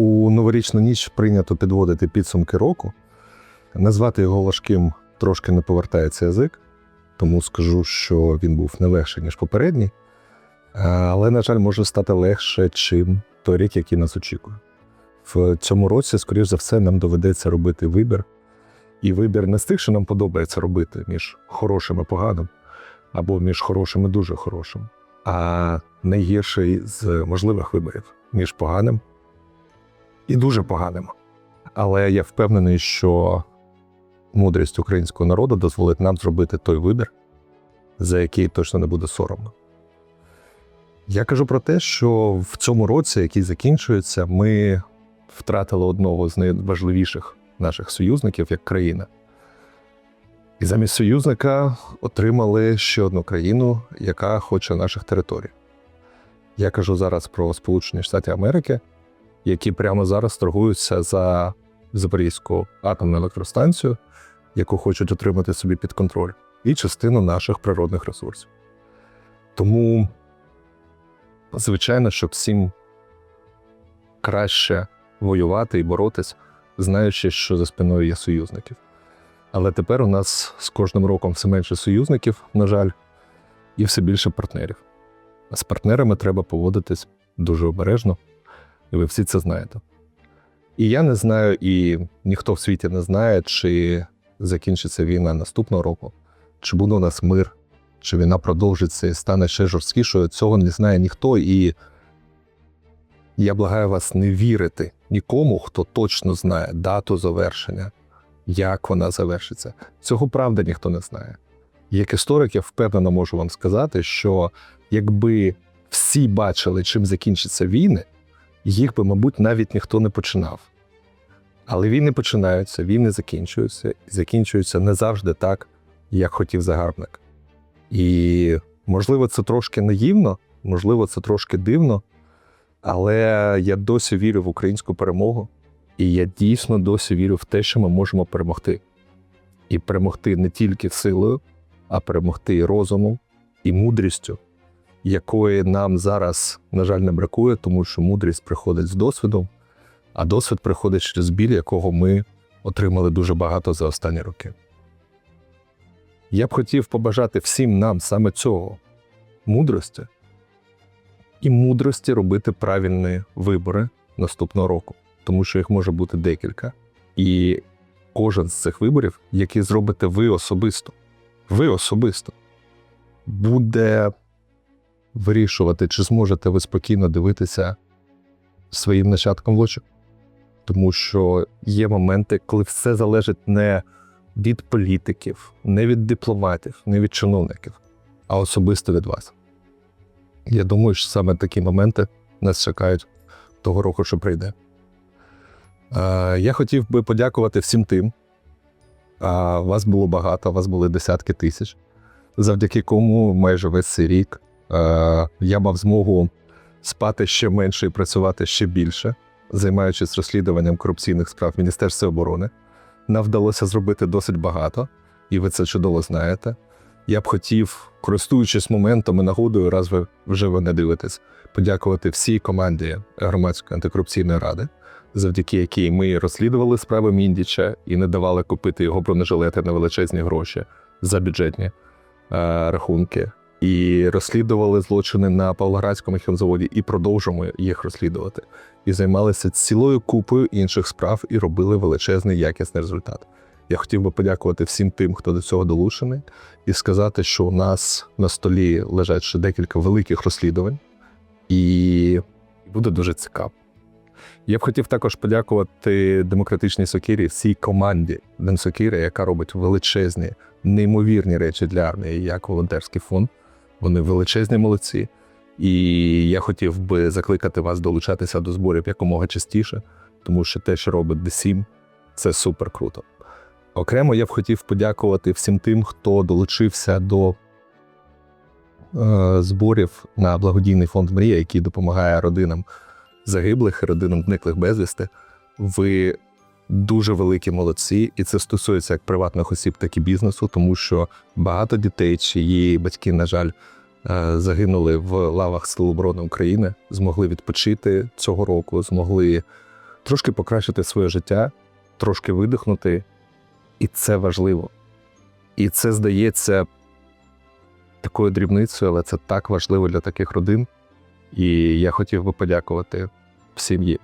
У новорічну ніч прийнято підводити підсумки року. Назвати його важким трошки не повертається язик, тому скажу, що він був не легший, ніж попередній. Але, на жаль, може стати легше, чим той рік, який нас очікує. В цьому році, скоріш за все, нам доведеться робити вибір. І вибір не з тих, що нам подобається робити між хорошим і поганим, або між хорошим і дуже хорошим, а найгірший з можливих виборів між поганим і дуже поганим. Але я впевнений, що мудрість українського народу дозволить нам зробити той вибір, за який точно не буде соромно. Я кажу про те, що в цьому році, який закінчується, ми втратили одного з найважливіших наших союзників як країна. І замість союзника отримали ще одну країну, яка хоче наших територій. Я кажу зараз про Сполучені Штати Америки, які прямо зараз торгуються за Запорізьку атомну електростанцію, яку хочуть отримати собі під контроль, і частину наших природних ресурсів. Тому, звичайно, що всім краще воювати і боротись, знаючи, що за спиною є союзників. Але тепер у нас з кожним роком все менше союзників, на жаль, і все більше партнерів. А з партнерами треба поводитись дуже обережно, і ви всі це знаєте. І я не знаю, і ніхто в світі не знає, чи закінчиться війна наступного року, чи буде у нас мир, чи війна продовжиться і стане ще жорсткішою. Цього не знає ніхто. І я благаю вас не вірити нікому, хто точно знає дату завершення, як вона завершиться. Цього правда ніхто не знає. Як історик, я впевнено можу вам сказати, що якби всі бачили, чим закінчаться війни, їх би, мабуть, навіть ніхто не починав. Але війни починаються, війни закінчуються, і закінчуються не завжди так, як хотів загарбник. І можливо, це трошки наївно, можливо, це трошки дивно, але я досі вірю в українську перемогу, і я дійсно досі вірю в те, що ми можемо перемогти. І перемогти не тільки силою, а перемогти і розумом, і мудрістю, якої нам зараз, на жаль, не бракує, тому що мудрість приходить з досвідом, а досвід приходить через біль, якого ми отримали дуже багато за останні роки. Я б хотів побажати всім нам саме цього мудрості і мудрості робити правильні вибори наступного року, тому що їх може бути декілька. І кожен з цих виборів, які зробите ви особисто, ви особисто, буде вирішувати, чи зможете ви спокійно дивитися своїм нащадкам в очі. Тому що є моменти, коли все залежить не від політиків, не від дипломатів, не від чиновників, а особисто від вас. Я думаю, що саме такі моменти нас чекають того року, що прийде. Е, Я хотів би подякувати всім тим. Вас було багато, вас були десятки тисяч, завдяки кому майже весь цей рік я мав змогу спати ще менше і працювати ще більше, займаючись розслідуванням корупційних справ Міністерства оборони. Нам вдалося зробити досить багато, і ви це чудово знаєте. Я б хотів, користуючись моментом і нагодою, раз ви вже ви не дивитесь, подякувати всій команді громадської антикорупційної ради, завдяки якій ми розслідували справи Міндіча і не давали купити його бронежилети на величезні гроші за бюджетні е, рахунки. І розслідували злочини на Павлоградському хімзаводі і продовжуємо їх розслідувати. І займалися цілою купою інших справ і робили величезний якісний результат. Я хотів би подякувати всім тим, хто до цього долучений, і сказати, що у нас на столі лежать ще декілька великих розслідувань, і буде дуже цікаво. Я б хотів також подякувати демократичній сокирі, всій команді Денсокіри, яка робить величезні, неймовірні речі для армії, як волонтерський фонд. Вони величезні молодці. І я хотів би закликати вас долучатися до зборів якомога частіше, тому що те, що робить ДСІМ, це супер круто. Окремо я б хотів подякувати всім тим, хто долучився до е, зборів на благодійний фонд Мрія, який допомагає родинам загиблих, родинам зниклих безвісти. Ви дуже великі молодці, і це стосується як приватних осіб, так і бізнесу, тому що багато дітей, чиї батьки, на жаль, е, загинули в лавах Сил оборони України, змогли відпочити цього року, змогли трошки покращити своє життя, трошки видихнути, і це важливо. І це здається такою дрібницею, але це так важливо для таких родин. І я хотів би подякувати всім їм.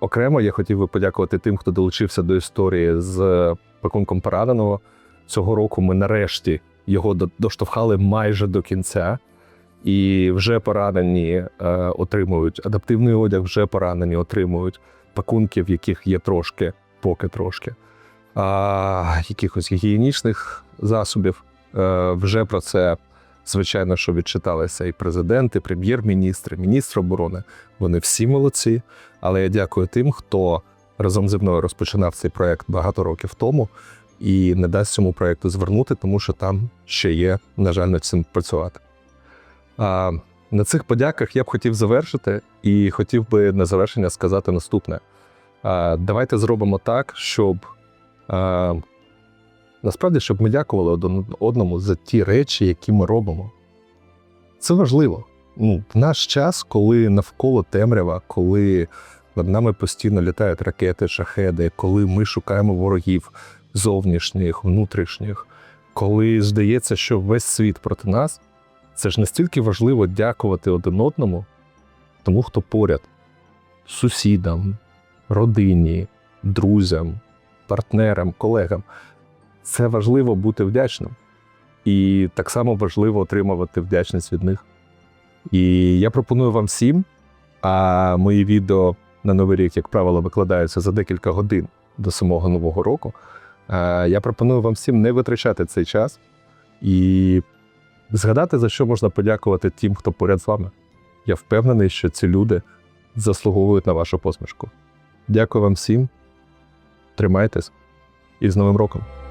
Окремо я хотів би подякувати тим, хто долучився до історії з пакунком пораненого. Цього року ми нарешті його доштовхали майже до кінця, і вже поранені е, отримують адаптивний одяг, вже поранені отримують пакунки, в яких є трошки, поки трошки, а, якихось гігієнічних засобів. Е, вже про це, звичайно, що відчиталися і президенти, і прем'єр-міністри, міністр оборони. Вони всі молодці. Але я дякую тим, хто разом зі мною розпочинав цей проект багато років тому і не дасть цьому проекту звернути, тому що там ще є, на жаль, над цим працювати. А, на цих подяках я б хотів завершити, і хотів би на завершення сказати наступне: а, давайте зробимо так, щоб насправді, щоб ми дякували один одному за ті речі, які ми робимо. Це важливо. Ну, в наш час, коли навколо темрява, коли над нами постійно літають ракети, шахеди, коли ми шукаємо ворогів зовнішніх, внутрішніх, коли здається, що весь світ проти нас, це ж настільки важливо дякувати один одному, тому хто поряд, сусідам, родині, друзям, партнерам, колегам. Це важливо бути вдячним. І так само важливо отримувати вдячність від них. І я пропоную вам всім, а мої відео на Новий рік, як правило, викладаються за декілька годин до самого нового року. е, Я пропоную вам всім не витрачати цей час і згадати, за що можна подякувати тим, хто поряд з вами. Я впевнений, що ці люди заслуговують на вашу посмішку. Дякую вам всім. Тримайтесь і з Новим роком!